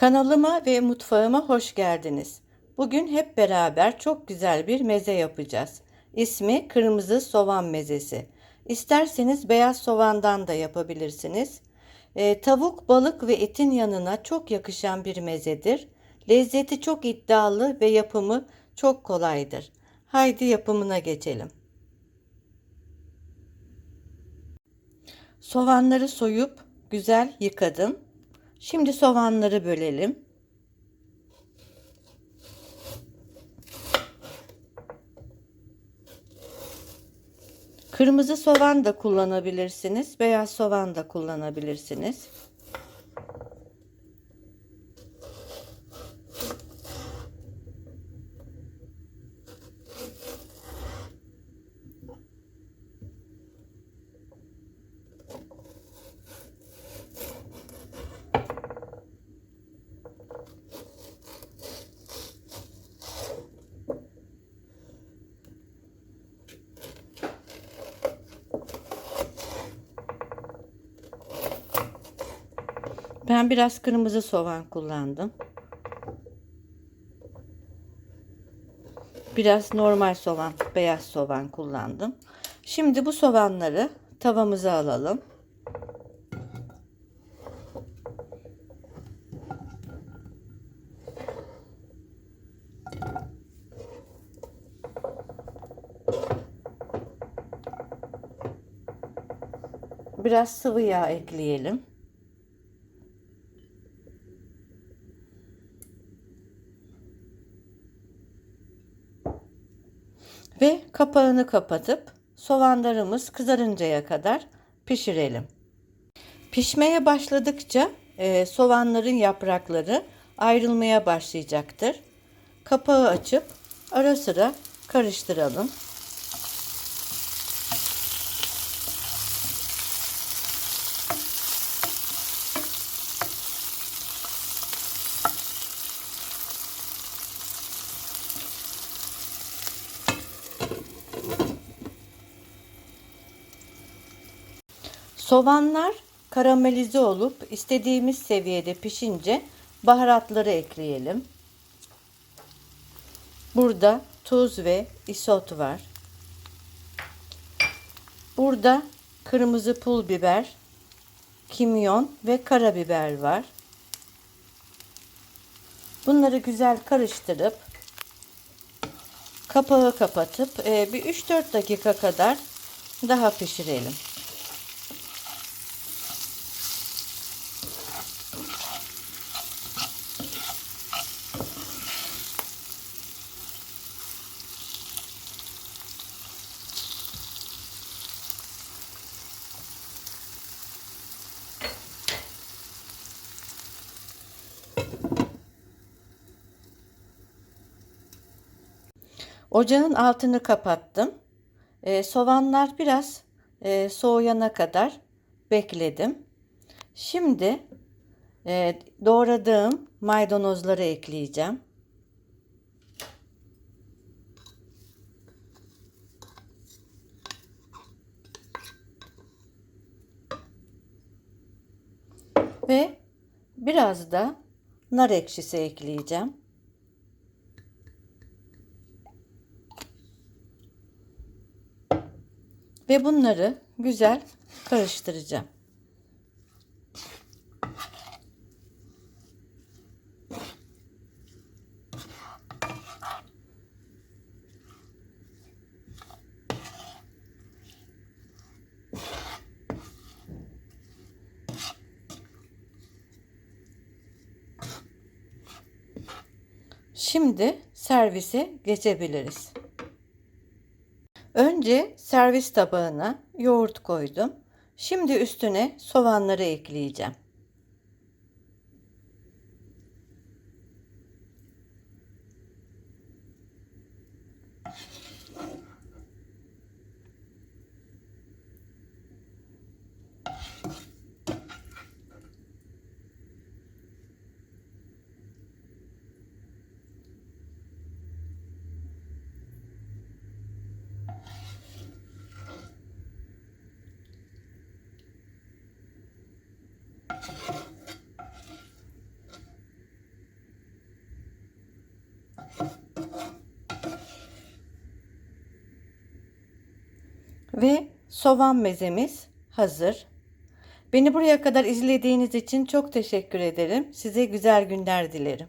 Kanalıma ve mutfağıma hoş geldiniz. Bugün hep beraber çok güzel bir meze yapacağız. İsmi kırmızı soğan mezesi. İsterseniz beyaz soğandan da yapabilirsiniz. Ee, tavuk, balık ve etin yanına çok yakışan bir mezedir. Lezzeti çok iddialı ve yapımı çok kolaydır. Haydi yapımına geçelim. Soğanları soyup güzel yıkadım. Şimdi soğanları bölelim. Kırmızı soğan da kullanabilirsiniz, beyaz soğan da kullanabilirsiniz. Ben biraz kırmızı soğan kullandım. Biraz normal soğan, beyaz soğan kullandım. Şimdi bu soğanları tavamıza alalım. Biraz sıvı yağ ekleyelim. Ve kapağını kapatıp soğanlarımız kızarıncaya kadar pişirelim. Pişmeye başladıkça e, soğanların yaprakları ayrılmaya başlayacaktır. Kapağı açıp ara sıra karıştıralım. Soğanlar karamelize olup istediğimiz seviyede pişince baharatları ekleyelim. Burada tuz ve isot var. Burada kırmızı pul biber, kimyon ve karabiber var. Bunları güzel karıştırıp kapağı kapatıp e, bir 3-4 dakika kadar daha pişirelim. Ocağın altını kapattım. Ee, soğanlar biraz e, soğuyana kadar bekledim. Şimdi e, doğradığım maydanozları ekleyeceğim. Ve biraz da nar ekşisi ekleyeceğim. Ve bunları güzel karıştıracağım. Şimdi servise geçebiliriz. Önce servis tabağına yoğurt koydum. Şimdi üstüne soğanları ekleyeceğim. Ve soğan mezemiz hazır. Beni buraya kadar izlediğiniz için çok teşekkür ederim. Size güzel günler dilerim.